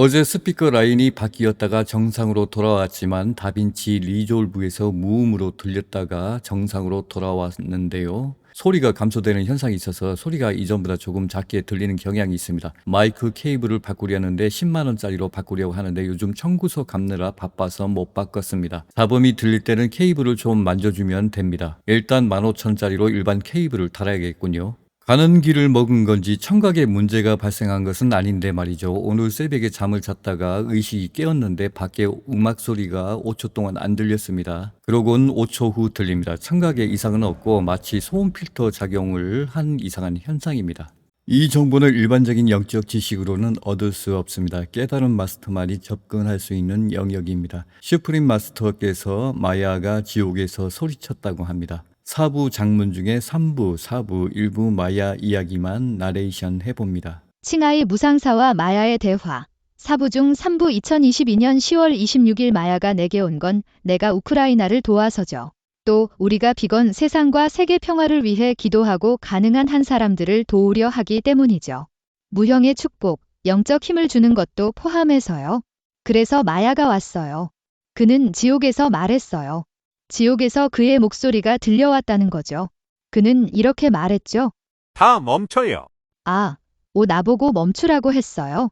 어제 스피커 라인이 바뀌었다가 정상으로 돌아왔지만 다빈치 리졸브에서 무음으로 들렸다가 정상으로 돌아왔는데요. 소리가 감소되는 현상이 있어서 소리가 이전보다 조금 작게 들리는 경향이 있습니다. 마이크 케이블을 바꾸려는데 10만원짜리로 바꾸려고 하는데 요즘 청구서 갚느라 바빠서 못 바꿨습니다. 잡음이 들릴 때는 케이블을 좀 만져주면 됩니다. 일단 15,000원짜리로 일반 케이블을 달아야겠군요. 가는 길을 먹은 건지 청각에 문제가 발생한 것은 아닌데 말이죠. 오늘 새벽에 잠을 잤다가 의식이 깨었는데 밖에 음악 소리가 5초 동안 안 들렸습니다. 그러곤 5초 후 들립니다. 청각에 이상은 없고 마치 소음 필터 작용을 한 이상한 현상입니다. 이 정보는 일반적인 영적 지식으로는 얻을 수 없습니다. 깨달은 마스터만이 접근할 수 있는 영역입니다. 슈프림 마스터께서 마야가 지옥에서 소리쳤다고 합니다. 사부 장문 중에 3부, 4부, 1부 마야 이야기만 나레이션 해봅니다. 칭하의 무상사와 마야의 대화. 사부 중 3부 2022년 10월 26일 마야가 내게 온 건 내가 우크라이나를 도와서죠. 또 우리가 비건 세상과 세계 평화를 위해 기도하고 가능한 한 사람들을 도우려 하기 때문이죠. 무형의 축복, 영적 힘을 주는 것도 포함해서요. 그래서 마야가 왔어요. 그는 지옥에서 말했어요. 지옥에서 그의 목소리가 들려왔다는 거죠. 그는 이렇게 말했죠. 다 멈춰요. 아, 오 나보고 멈추라고 했어요.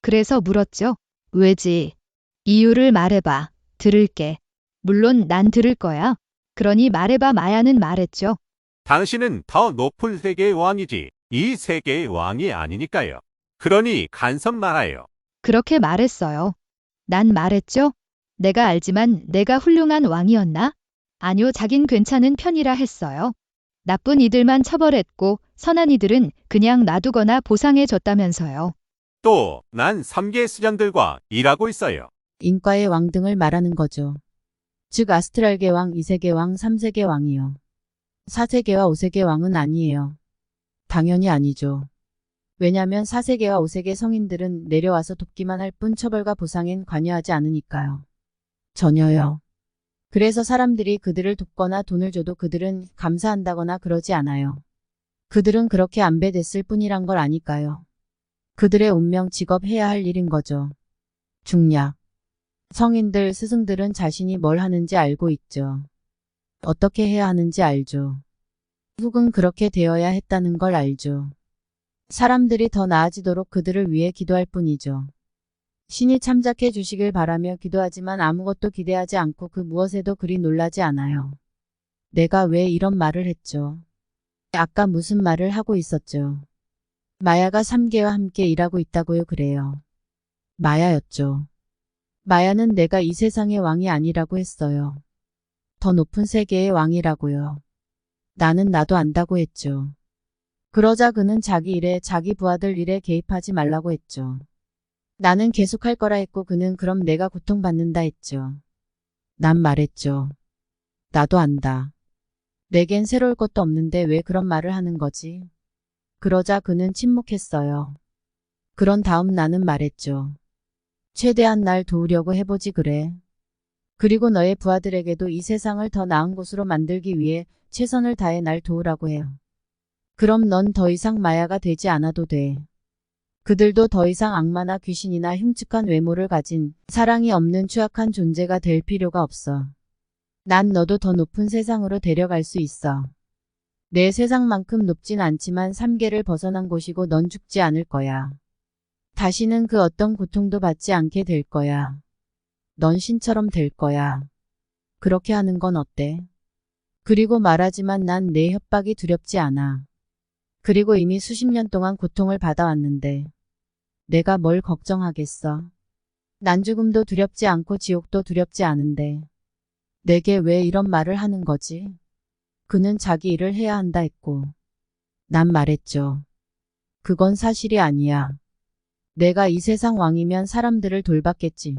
그래서 물었죠. 왜지? 이유를 말해봐. 들을게. 물론 난 들을 거야. 그러니 말해봐 마야는 말했죠. 당신은 더 높은 세계의 왕이지 이 세계의 왕이 아니니까요. 그러니 간섭 말아요. 그렇게 말했어요. 난 말했죠. 내가 알지만 내가 훌륭한 왕이었나? 아니요, 자긴 괜찮은 편이라 했어요. 나쁜 이들만 처벌했고 선한 이들은 그냥 놔두거나 보상해줬다면서요. 또 난 3개 수장들과 일하고 있어요. 인과의 왕 등을 말하는 거죠. 즉 아스트랄계 왕, 2세계 왕, 3세계 왕이요. 4세계와 5세계 왕은 아니에요. 당연히 아니죠. 왜냐면 4세계와 5세계 성인들은 내려와서 돕기만 할 뿐 처벌과 보상엔 관여하지 않으니까요. 전혀요. 그래서 사람들이 그들을 돕거나 돈을 줘도 그들은 감사한다거나 그러지 않아요. 그들은 그렇게 안배됐을 뿐이란 걸 아니까요. 그들의 운명 직업 해야 할 일인 거죠. 중략. 성인들, 스승들은 자신이 뭘 하는지 알고 있죠. 어떻게 해야 하는지 알죠. 혹은 그렇게 되어야 했다는 걸 알죠. 사람들이 더 나아지도록 그들을 위해 기도할 뿐이죠. 신이 참작해 주시길 바라며 기도하지만 아무것도 기대하지 않고 그 무엇에도 그리 놀라지 않아요. 내가 왜 이런 말을 했죠? 아까 무슨 말을 하고 있었죠? 마야가 3개와 함께 일하고 있다고요, 그래요. 마야였죠. 마야는 내가 이 세상의 왕이 아니라고 했어요. 더 높은 세계의 왕이라고요. 나는 나도 안다고 했죠. 그러자 그는 자기 일에 자기 부하들 일에 개입하지 말라고 했죠. 나는 계속할 거라 했고 그는 그럼 내가 고통받는다 했죠. 난 말했죠. 나도 안다. 내겐 새로울 것도 없는데 왜 그런 말을 하는 거지? 그러자 그는 침묵했어요. 그런 다음 나는 말했죠. 최대한 날 도우려고 해보지 그래. 그리고 너의 부하들에게도 이 세상을 더 나은 곳으로 만들기 위해 최선을 다해 날 도우라고 해요. 그럼 넌 더 이상 마야가 되지 않아도 돼. 그들도 더 이상 악마나 귀신이나 흉측한 외모를 가진 사랑이 없는 추악한 존재가 될 필요가 없어. 난 너도 더 높은 세상으로 데려갈 수 있어. 내 세상만큼 높진 않지만 삼계를 벗어난 곳이고 넌 죽지 않을 거야. 다시는 그 어떤 고통도 받지 않게 될 거야. 넌 신처럼 될 거야. 그렇게 하는 건 어때? 그리고 말하지만 난 내 협박이 두렵지 않아. 그리고 이미 수십 년 동안 고통을 받아왔는데 내가 뭘 걱정하겠어? 난 죽음도 두렵지 않고 지옥도 두렵지 않은데 내게 왜 이런 말을 하는 거지? 그는 자기 일을 해야 한다 했고 난 말했죠. 그건 사실이 아니야. 내가 이 세상 왕이면 사람들을 돌봤겠지.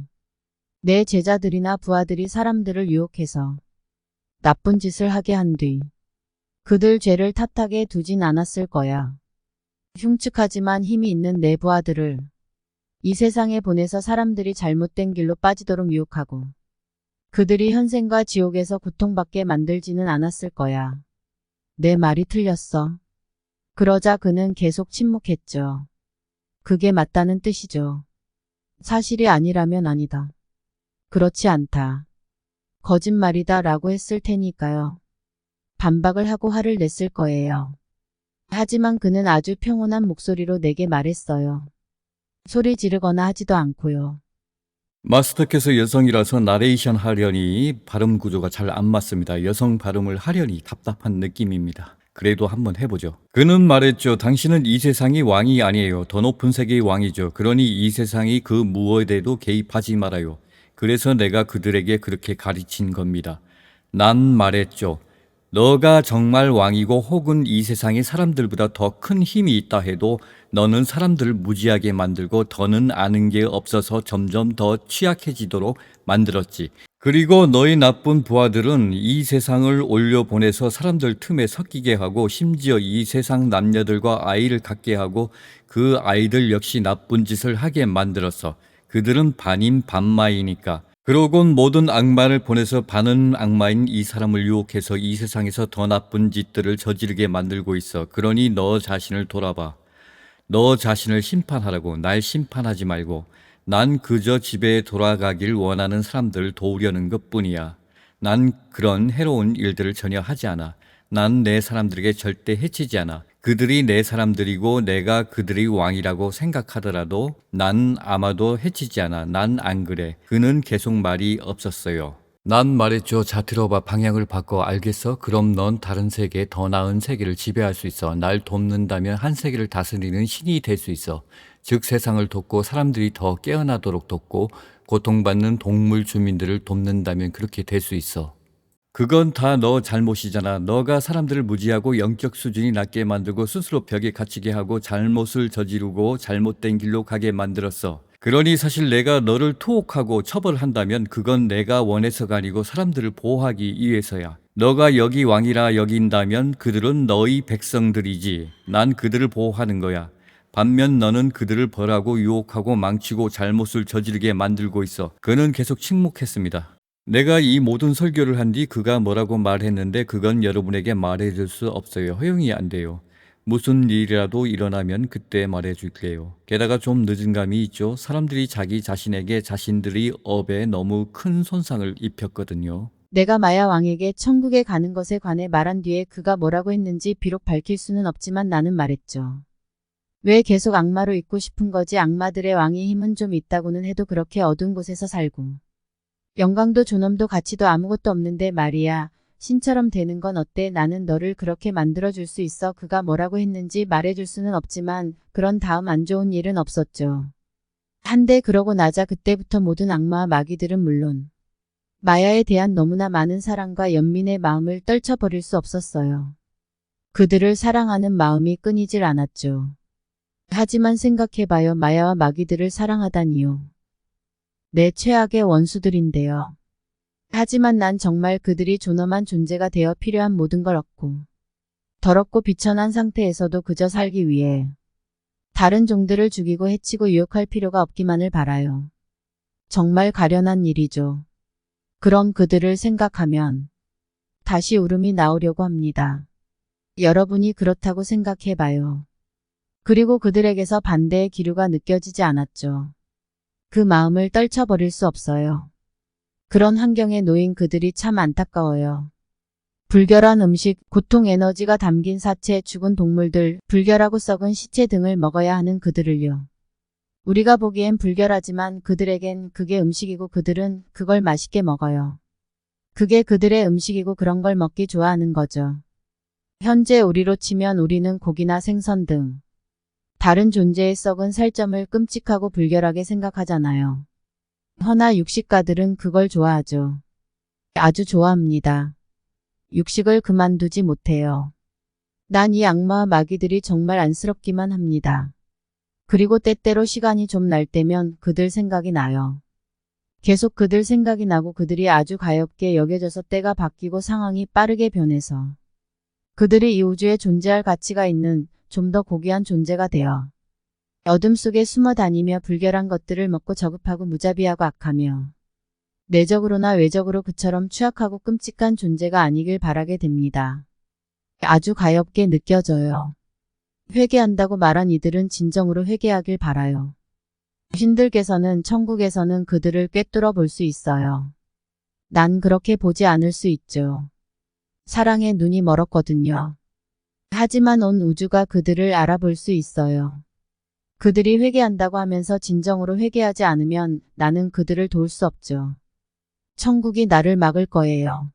내 제자들이나 부하들이 사람들을 유혹해서 나쁜 짓을 하게 한 뒤 그들 죄를 탓하게 두진 않았을 거야. 흉측하지만 힘이 있는 내 부하들을 이 세상에 보내서 사람들이 잘못된 길로 빠지도록 유혹하고 그들이 현생과 지옥에서 고통받게 만들지는 않았을 거야. 내 말이 틀렸어. 그러자 그는 계속 침묵했죠. 그게 맞다는 뜻이죠. 사실이 아니라면 아니다. 그렇지 않다. 거짓말이다 라고 했을 테니까요. 반박을 하고 화를 냈을 거예요. 하지만 그는 아주 평온한 목소리로 내게 말했어요. 소리 지르거나 하지도 않고요. 마스터께서 여성이라서 나레이션 하려니 발음 구조가 잘 안 맞습니다. 여성 발음을 하려니 답답한 느낌입니다. 그래도 한번 해보죠. 그는 말했죠. 당신은 이 세상이 왕이 아니에요. 더 높은 세계의 왕이죠. 그러니 이 세상이 그 무엇에도 개입하지 말아요. 그래서 내가 그들에게 그렇게 가르친 겁니다. 난 말했죠. 너가 정말 왕이고 혹은 이 세상에 사람들보다 더 큰 힘이 있다 해도 너는 사람들을 무지하게 만들고 더는 아는 게 없어서 점점 더 취약해지도록 만들었지. 그리고 너희 나쁜 부하들은 이 세상을 올려보내서 사람들 틈에 섞이게 하고 심지어 이 세상 남녀들과 아이를 갖게 하고 그 아이들 역시 나쁜 짓을 하게 만들었어. 그들은 반인 반마이니까. 그러곤 모든 악마를 보내서 반은 악마인 이 사람을 유혹해서 이 세상에서 더 나쁜 짓들을 저지르게 만들고 있어. 그러니 너 자신을 돌아봐. 너 자신을 심판하라고 날 심판하지 말고 난 그저 집에 돌아가길 원하는 사람들을 도우려는 것 뿐이야. 난 그런 해로운 일들을 전혀 하지 않아. 난 내 사람들에게 절대 해치지 않아. 그들이 내 사람들이고 내가 그들의 왕이라고 생각하더라도 난 아마도 해치지 않아. 난 안 그래. 그는 계속 말이 없었어요. 난 말했죠. 자, 들어봐. 방향을 바꿔. 알겠어? 그럼 넌 다른 세계, 더 나은 세계를 지배할 수 있어. 날 돕는다면 한 세계를 다스리는 신이 될 수 있어. 즉, 세상을 돕고 사람들이 더 깨어나도록 돕고 고통받는 동물 주민들을 돕는다면 그렇게 될 수 있어. 그건 다 너 잘못이잖아. 너가 사람들을 무지하고 영적 수준이 낮게 만들고 스스로 벽에 갇히게 하고 잘못을 저지르고 잘못된 길로 가게 만들었어. 그러니 사실 내가 너를 투옥하고 처벌한다면 그건 내가 원해서가 아니고 사람들을 보호하기 위해서야. 너가 여기 왕이라 여긴다면 그들은 너희 백성들이지. 난 그들을 보호하는 거야. 반면 너는 그들을 벌하고 유혹하고 망치고 잘못을 저지르게 만들고 있어. 그는 계속 침묵했습니다. 내가 이 모든 설교를 한 뒤 그가 뭐라고 말했는데 그건 여러분에게 말해줄 수 없어요. 허용이 안 돼요. 무슨 일이라도 일어나면 그때 말해줄게요. 게다가 좀 늦은 감이 있죠. 사람들이 자기 자신에게 자신들의 업에 너무 큰 손상을 입혔거든요. 내가 마야 왕에게 천국에 가는 것에 관해 말한 뒤에 그가 뭐라고 했는지 비록 밝힐 수는 없지만 나는 말했죠. 왜 계속 악마로 있고 싶은 거지 악마들의 왕의 힘은 좀 있다고는 해도 그렇게 어두운 곳에서 살고. 영광도 존엄도 가치도 아무것도 없는데 말이야. 신처럼 되는 건 어때? 나는 너를 그렇게 만들어줄 수 있어. 그가 뭐라고 했는지 말해줄 수는 없지만 그런 다음 안 좋은 일은 없었죠. 한데 그러고 나자 그때부터 모든 악마와 마귀들은 물론 마야에 대한 너무나 많은 사랑과 연민의 마음을 떨쳐버릴 수 없었어요. 그들을 사랑하는 마음이 끊이질 않았죠. 하지만 생각해봐요. 마야와 마귀들을 사랑하다니요. 내 최악의 원수들인데요. 하지만 난 정말 그들이 존엄한 존재가 되어 필요한 모든 걸 얻고 더럽고 비천한 상태에서도 그저 살기 위해 다른 종들을 죽이고 해치고 유혹할 필요가 없기만을 바라요. 정말 가련한 일이죠. 그럼 그들을 생각하면 다시 울음이 나오려고 합니다. 여러분이 그렇다고 생각해봐요. 그리고 그들에게서 반대의 기류가 느껴지지 않았죠. 그 마음을 떨쳐버릴 수 없어요. 그런 환경에 놓인 그들이 참 안타까워요. 불결한 음식, 고통 에너지가 담긴 사체, 죽은 동물들, 불결하고 썩은 시체 등을 먹어야 하는 그들을요. 우리가 보기엔 불결하지만 그들에겐 그게 음식이고 그들은 그걸 맛있게 먹어요. 그게 그들의 음식이고 그런 걸 먹기 좋아하는 거죠. 현재 우리로 치면 우리는 고기나 생선 등 다른 존재의 썩은 살점을 끔찍하고 불결하게 생각하잖아요. 허나 육식가들은 그걸 좋아하죠. 아주 좋아합니다. 육식을 그만두지 못해요. 난 이 악마와 마귀들이 정말 안쓰럽기만 합니다. 그리고 때때로 시간이 좀 날 때면 그들 생각이 나요. 계속 그들 생각이 나고 그들이 아주 가엽게 여겨져서 때가 바뀌고 상황이 빠르게 변해서 그들이 이 우주에 존재할 가치가 있는 좀 더 고귀한 존재가 되어 어둠 속에 숨어 다니며 불결한 것들을 먹고 저급하고 무자비하고 악하며 내적으로나 외적으로 그처럼 취약하고 끔찍한 존재가 아니길 바라게 됩니다. 아주 가엽게 느껴져요. 회개한다고 말한 이들은 진정으로 회개하길 바라요. 신들께서는 천국에서는 그들을 꿰뚫어 볼 수 있어요. 난 그렇게 보지 않을 수 있죠. 사랑에 눈이 멀었거든요. 하지만 온 우주가 그들을 알아볼 수 있어요. 그들이 회개한다고 하면서 진정으로 회개하지 않으면 나는 그들을 도울 수 없죠. 천국이 나를 막을 거예요.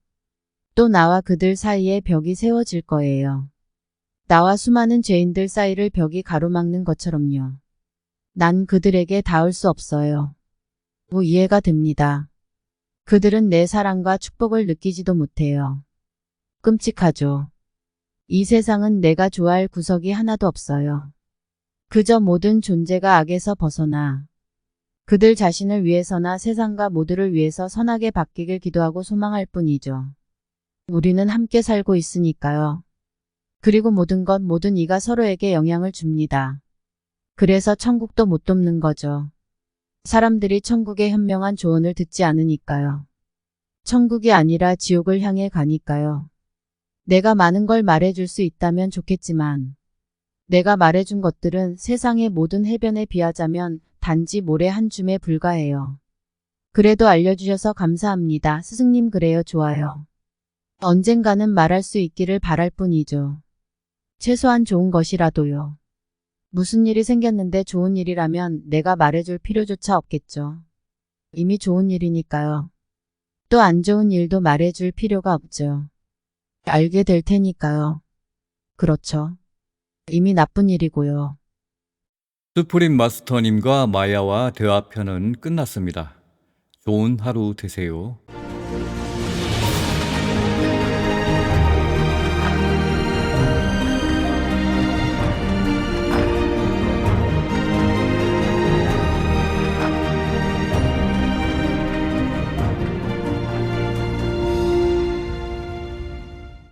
또 나와 그들 사이에 벽이 세워질 거예요. 나와 수많은 죄인들 사이를 벽이 가로막는 것처럼요. 난 그들에게 닿을 수 없어요. 뭐 이해가 됩니다. 그들은 내 사랑과 축복을 느끼지도 못해요. 끔찍하죠. 이 세상은 내가 좋아할 구석이 하나도 없어요. 그저 모든 존재가 악에서 벗어나 그들 자신을 위해서나 세상과 모두를 위해서 선하게 바뀌길 기도하고 소망할 뿐이죠. 우리는 함께 살고 있으니까요. 그리고 모든 것 모든 이가 서로에게 영향을 줍니다. 그래서 천국도 못 돕는 거죠. 사람들이 천국의 현명한 조언을 듣지 않으니까요. 천국이 아니라 지옥을 향해 가니까요. 내가 많은 걸 말해줄 수 있다면 좋겠지만, 내가 말해준 것들은 세상의 모든 해변에 비하자면 단지 모래 한 줌에 불과해요. 그래도 알려주셔서 감사합니다. 스승님 그래요 좋아요. 언젠가는 말할 수 있기를 바랄 뿐이죠. 최소한 좋은 것이라도요. 무슨 일이 생겼는데 좋은 일이라면 내가 말해줄 필요조차 없겠죠. 이미 좋은 일이니까요. 또 안 좋은 일도 말해줄 필요가 없죠. 알게 될 테니까요. 그렇죠. 이미 나쁜 일이고요. 스프림 마스터님과 마야와 대화편은 끝났습니다. 좋은 하루 되세요.